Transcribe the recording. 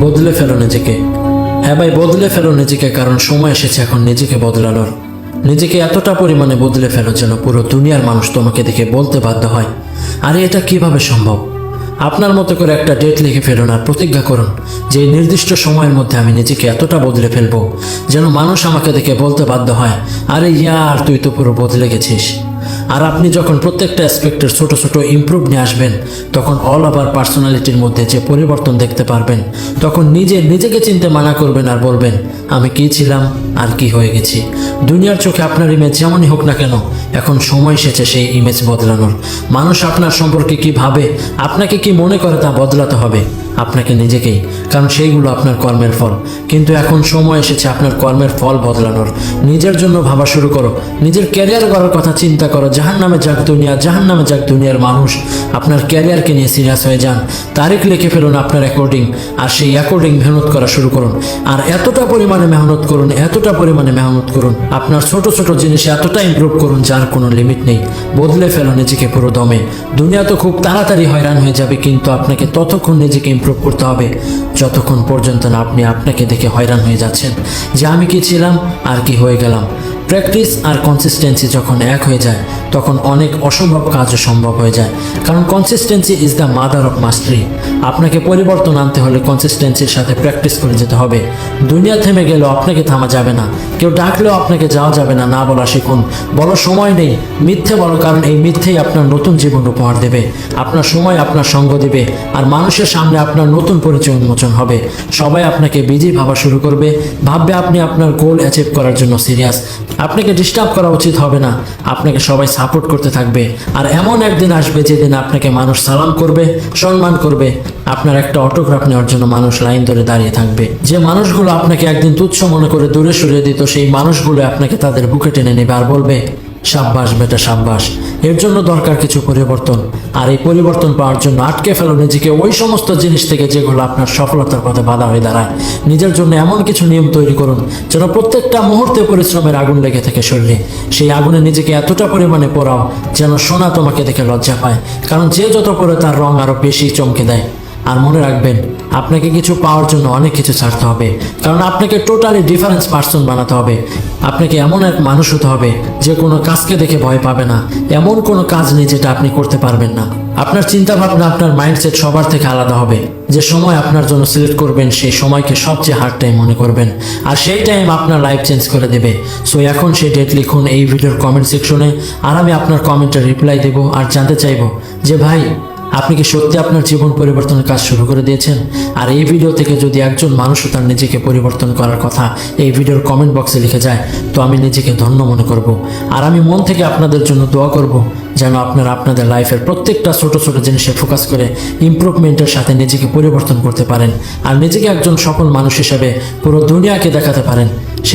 বদলে ফেলো নিজেকে। হ্যাঁ ভাই, বদলে ফেলো নিজেকে, কারণ সময় এসেছে এখন নিজেকে বদলানোর। নিজেকে এতটা পরিমাণে বদলে ফেলো যেন পুরো দুনিয়ার মানুষ তোমাকে দেখে বলতে বাধ্য হয়। আরে, এটা কীভাবে সম্ভব? আপনার মতো করে একটা ডেট লিখে ফেলুন আর প্রতিজ্ঞা করুন যে নির্দিষ্ট সময়ের মধ্যে আমি নিজেকে এতটা বদলে ফেলব যেন মানুষ আমাকে দেখে বলতে বাধ্য হয়, আরে ইয়ার, তুই তো পুরো বদলে গেছিস। আর আপনি যখন প্রত্যেকটা অ্যাসপেক্টের ছোট ছোট ইমপ্রুভ নিয়ে আসবেন, তখন অল ওভার পার্সোনালিটির মধ্যে যে পরিবর্তন দেখতে পারবেন, তখন নিজে নিজেকে চিনতে মানা করবেন আর বলবেন, আমি কি ছিলাম আর কি হয়ে গেছি? দুনিয়ার চোখে আপনার ইমেজ যেমনই হোক না কেন, এখন সময় এসেছে সেই ইমেজ বদলানোর। মানুষ আপনার সম্পর্কে কি ভাবে, আপনাকে কি মনে করে তা বদলাতে হবে? আপনাকে নিজেকেই কারণ সেইগুলো আপনার কর্মের ফল। কিন্তু এখন সময় এসেছে আপনার কর্মের ফল বদলানোর। নিজের জন্য ভাবা শুরু করো। নিজের ক্যারিয়ার করার কথা চিন্তা করো। জাহান নামে যাক দুনিয়া জাহান নামে যাক দুনিয়ার মানুষ। আপনার ক্যারিয়ারকে নিয়ে সিরিয়াস হয়ে যান। তারিখ লিখে ফেলুন আপনার অ্যাকর্ডিং আর সেই অ্যাকর্ডিং মেহনত করা শুরু করুন। আর এতটা পরিমাণে মেহনত করুন, এতটা পরিমাণে মেহনত করুন। আপনার ছোট ছোট জিনিসে এতটা ইমপ্রুভ করুন যার কোনো লিমিট নেই। বদলে ফেলো নিজেকে পুরো দমে। দুনিয়া তো খুব তাড়াতাড়ি হয়রান হয়ে যাবে, কিন্তু আপনাকে ততক্ষণ নিজেকে ইমপ্রুভ করতে হবে। যতক্ষণ পর্যন্ত না আপনি আপনাকে দেখে হয়রান হয়ে যাচ্ছেন যে আমি কি ছিলাম আর কি হয়ে গেলাম। প্র্যাকটিস আর কনসিস্টেন্সি যখন এক হয়ে যায়, তখন অনেক অসম্ভব কাজও সম্ভব হয়ে যায়। কারণ consistency is the mother of mastery আপনাকে পরিবর্তন আনতে হলে কনসিস্টেন্সির সাথে প্র্যাকটিস করে যেতে হবে। দুনিয়া থেমে গেলেও আপনাকে থামা যাবে না। কেউ ডাকলেও আপনাকে যাওয়া যাবে না না বলা শিখুন। বলো সময় নেই, মিথ্যে বলো, কারণ এই মিথ্যেই আপনার নতুন জীবন উপহার দেবে। আপনার সময় আপনার সঙ্গ দেবে, আর মানুষের সামনে আপনার নতুন পরিচয় উন্মোচন হবে। সবাই আপনাকে বিজি ভাবা শুরু করবে। ভাববে আপনি আপনার গোল অ্যাচিভ করার জন্য সিরিয়াস আপনাকে ডিস্টার্ব করা উচিত হবে না। আপনাকে সবাই সাপোর্ট করতে থাকবে। আর এমন একদিন আসবে যেদিন আপনাকে মানুষ সালাম করবে, সম্মান করবে। আপনার একটা অটোগ্রাফ নেওয়ার জন্য মানুষ লাইন ধরে দাঁড়িয়ে থাকবে। যে মানুষগুলো আপনাকে একদিন তুচ্ছ মনে করে দূরে সরিয়ে দিত, সেই মানুষগুলো আপনাকে তাদের বুকে টেনে নেবে আর বলবে, সাব্বাস বেটা, সাব্বাস। এর জন্য দরকার কিছু পরিবর্তন। আর এই পরিবর্তন পাওয়ার জন্য আটকে ফেলো নিজেকে ওই সমস্ত জিনিস থেকে যেগুলো আপনার সফলতার পথে বাধা হয়ে দাঁড়ায়। নিজের জন্য এমন কিছু নিয়ম তৈরি করুন যেন প্রত্যেকটা মুহূর্তে পরিশ্রমের আগুন লেগে থাকে শরীরে। সেই আগুনে নিজেকে এতটা পরিমাণে পোড়াও যেন সোনা তোমাকে দেখে লজ্জা পায়। কারণ যে যত পরে তার রং আরও বেশি চমকে দেয়। আর মনে রাখবেন, আপনাকে কিছু পাওয়ার জন্য অনেক কিছু ছাড়তে হবে। কারণ আপনাকে টোটালি ডিফারেন্স পার্সন বানাতে হবে। আপনাকে এমন এক মানুষ হতে হবে যে কোনো কাজকে দেখে ভয় পাবে না। এমন কোনো কাজ নেই যেটা আপনি করতে পারবেন না। আপনার চিন্তা ভাবনা আপনার মাইন্ডসেট সবার থেকে আলাদা হবে। যে সময় আপনার জন্য সিলেক্ট করবেন, সেই সময়কে সবচেয়ে হার্ড টাইম মনে করবেন। আর সেই টাইম আপনার লাইফ চেঞ্জ করে দেবে। সো এখন সেই ডেট লিখুন এই ভিডিওর কমেন্ট সেকশনে আর আমি আপনার কমেন্টের রিপ্লাই দেবো আর জানতে চাইব যে, ভাই আপনি কি সত্যি আপনার জীবন পরিবর্তনের কাজ শুরু করে দিয়েছেন? আর এই ভিডিও থেকে যদি একজন মানুষও তার নিজেকে পরিবর্তন করার কথা এই ভিডিওর কমেন্ট বক্সে লিখে যায়, তো আমি নিজেকে ধন্য মনে করব। আর আমি মন থেকে আপনাদের জন্য দোয়া করব, যেন আপনারা আপনাদের লাইফের প্রত্যেকটা ছোট ছোট জিনিসে ফোকাস করে ইমপ্রুভমেন্টের সাথে নিজেকে পরিবর্তন করতে পারেন। আর নিজেকে একজন সফল মানুষ হিসেবে পুরো দুনিয়াকে দেখাতে পারেন। সে